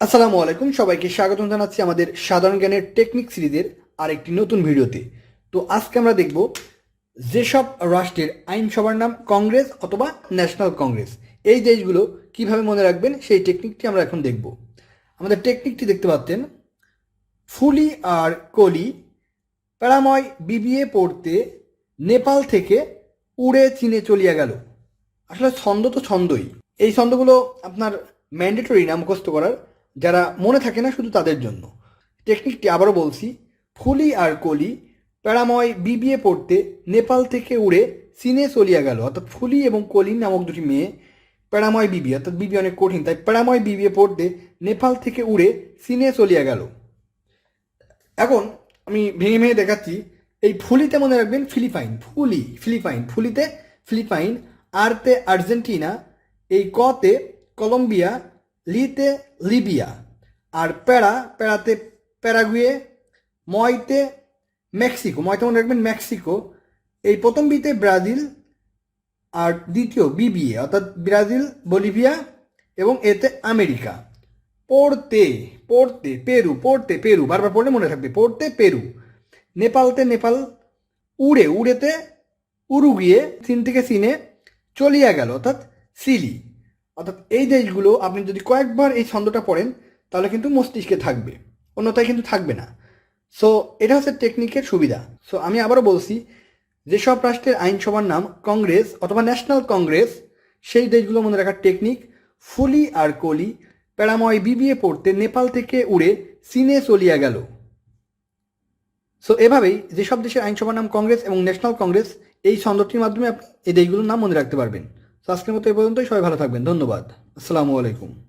আসসালামু আলাইকুম, সবাইকে স্বাগতম জানাচ্ছি আমাদের সাধারণ জ্ঞানের টেকনিক সিরিজের আরেকটি নতুন ভিডিওতে। তো আজকে আমরা দেখব যেসব রাষ্ট্রের আইনসভার নাম কংগ্রেস অথবা ন্যাশনাল কংগ্রেস। এই দেশগুলো কীভাবে মনে রাখবেন, সেই টেকনিকটি আমরা এখন দেখব। আমাদের টেকনিকটি দেখতে পাচ্ছেন, ফুলি আর কলি প্যারাময় বিবিএ পড়তে নেপাল থেকে উড়ে চীনে চলিয়া গেল। আসলে ছন্দ তো ছন্দই। এই ছন্দগুলো আপনার ম্যান্ডেটরি না মুখস্থ করার যারা মনে থাকে না শুধু তাদের জন্য। টেকনিকটি আবারও বলছি, ফুলি আর কলি প্যারাময় বিবিএ পড়তে নেপাল থেকে উড়ে চীনে চলিয়া গেল। অর্থাৎ ফুলি এবং কলি নামক দুটি মেয়ে প্যারাময় বিবি, অর্থাৎ বিবি অনেক কঠিন, তাই প্যারাময় বিবিএ পড়তে নেপাল থেকে উড়ে চীনে চলিয়া গেল। এখন আমি ভেঙে ভেঙে দেখাচ্ছি, এই ফুলিতে মনে রাখবেন ফিলিপাইন, ফুলি, ফিলিপাইন, ফুলিতে ফিলিপাইন, আরতে আর্জেন্টিনা, এই কতে কলম্বিয়া লিতে লিবিয়া, আর প্যারা, প্যারাতে প্যারাগুয়ে ময়তে মেক্সিকো। ময়তে মনে রাখবেন মেক্সিকো। এই প্রথম বিতে ব্রাজিল, আর দ্বিতীয় বিবিএ, অর্থাৎ ব্রাজিল, বলিভিয়া এবং এতে আমেরিকা। পড়তে পড়তে পেরু পড়তে পেরু, বারবার পড়লে মনে থাকবে পড়তে পেরু। নেপালতে নেপাল, উড়ে, উড়েতে উরুগিয়ে, চীন থেকে চীনে চলিয়া গেল, অর্থাৎ সিলি। অর্থাৎ এই দেশগুলো আপনি যদি কয়েকবার এই ছন্দটা পড়েন, তাহলে কিন্তু মস্তিষ্কে থাকবে। অন্যথায় কিন্তু থাকবে না। সো এটা হচ্ছে টেকনিকের সুবিধা। সো আমি আবারও বলছি, যেসব রাষ্ট্রের আইনসভার নাম কংগ্রেস অথবা ন্যাশনাল কংগ্রেস, সেই দেশগুলো মনে রাখার টেকনিক ফুলি আর কলি, প্যারাময় বিবিএ পড়তে নেপাল থেকে উড়ে চীনে চলিয়া গেল। সো এভাবেই যেসব দেশের আইনসভার নাম কংগ্রেস এবং ন্যাশনাল কংগ্রেস, এই ছন্দটির মাধ্যমে আপনি এই দেশগুলোর নাম মনে রাখতে পারবেন। আজকের মতো এই পর্যন্তই। সবাই ভালো থাকবেন। ধন্যবাদ। আসসালামু আলাইকুম।